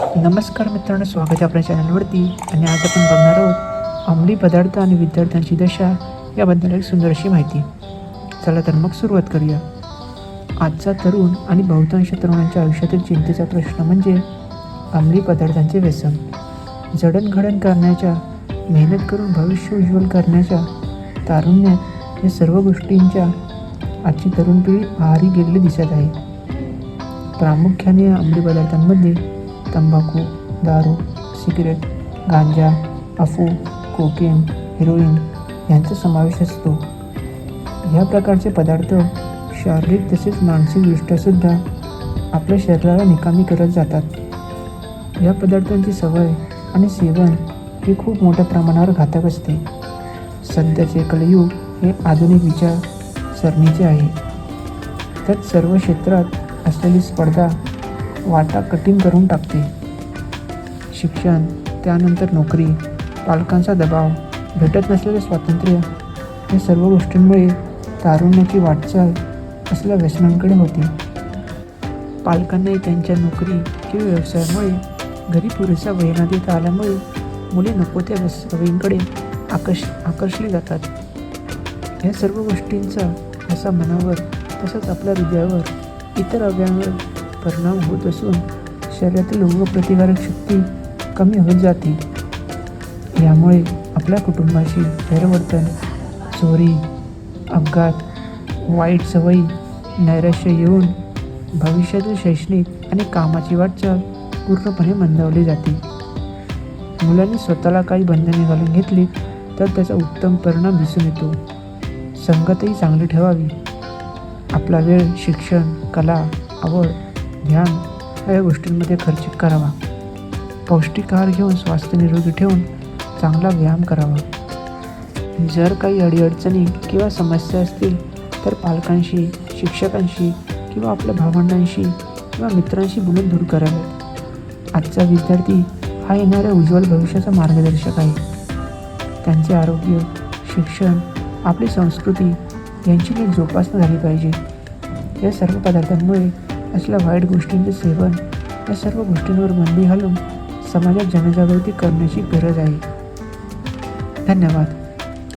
नमस्कार मित्रांनो स्वागत आहे आपल्या चॅनलवरती. आणि आज आपण बघणार आहोत अंमली पदार्थ आणि विद्यार्थ्यांची दशा याबद्दल एक सुंदर अशी माहिती. चला तर मग सुरुवात करूया. आजचा तरुण आणि बहुतांश तरुणांच्या आयुष्यातील चिंतेचा प्रश्न म्हणजे अंमली पदार्थांचे व्यसन. जडणघडण करण्याच्या मेहनत करून भविष्य उज्ज्वल करण्याच्या तारुण्यात या सर्व गोष्टींच्या आजची तरुण पिढी आहारी गेलेली दिसत आहे. प्रामुख्याने अंमली पदार्थांमध्ये तंबाखू दारू सिगरेट गांजा अफू कोकेन हिरोईन यांचा समावेश असतो. या प्रकारचे पदार्थ शारीरिक तसेच मानसिकदृष्ट्यासुद्धा आपल्या शरीराला निकामी करत जातात. या पदार्थांची सवय आणि सेवन हे खूप मोठ्या प्रमाणावर घातक असते. सध्याचे कलयुग हे आधुनिक विचारसरणीचे आहे. त्यात सर्व क्षेत्रात असलेली स्पर्धा वाटा कठीण करून टाकते. शिक्षण त्यानंतर नोकरी पालकांचा दबाव भेटत नसलेले स्वातंत्र्य या सर्व गोष्टींमुळे तारुण्याची वाटचाल असल्या व्यसनांकडे होते. पालकांनाही त्यांच्या नोकरी किंवा व्यवसायामुळे घरी पुरेसा वेळ देत देता आल्यामुळे मुले नको त्या व्यस- सवयींकडे आकर्ष आकर्षली जातात. या सर्व गोष्टींचा असा मनावर तसंच आपल्या हृदयावर इतर अव्यांवर परिणाम होत असून शरीरातील रोगप्रतिकारक शक्ती कमी होत जाते. यामुळे आपल्या कुटुंबाशी गैरवर्तन चोरी अपघात वाईट सवयी नैराश्य येऊन भविष्यातील शैक्षणिक आणि कामाची वाटचाल पूर्णपणे मंदावली जाते. मुलांनी स्वतःला काही बंधने घालून घेतली तर त्याचा उत्तम परिणाम दिसून येतो. संगतही चांगली ठेवावी. आपला वेळ शिक्षण कला आवड ध्यान या गोष्टींमध्ये खर्चित करावा. पौष्टिक आहार घेऊन स्वास्थ्य निरोगी ठेवून चांगला व्यायाम करावा. जर काही अडीअडचणी किंवा समस्या असतील तर पालकांशी शिक्षकांशी किंवा आपल्या भावंडांशी किंवा मित्रांशी बोलून दूर कराव्यात आजचा विद्यार्थी हा येणाऱ्या उज्ज्वल भविष्याचा मार्गदर्शक आहे. त्यांचे आरोग्य शिक्षण आपली संस्कृती यांची नीट जोपासना झाली पाहिजे. या सर्व पदार्थांमुळे असल्या वाईट गोष्टींचे सेवन या सर्व गोष्टींवर बंदी घालून समाजात जनजागृती करण्याची गरज आहे. धन्यवाद.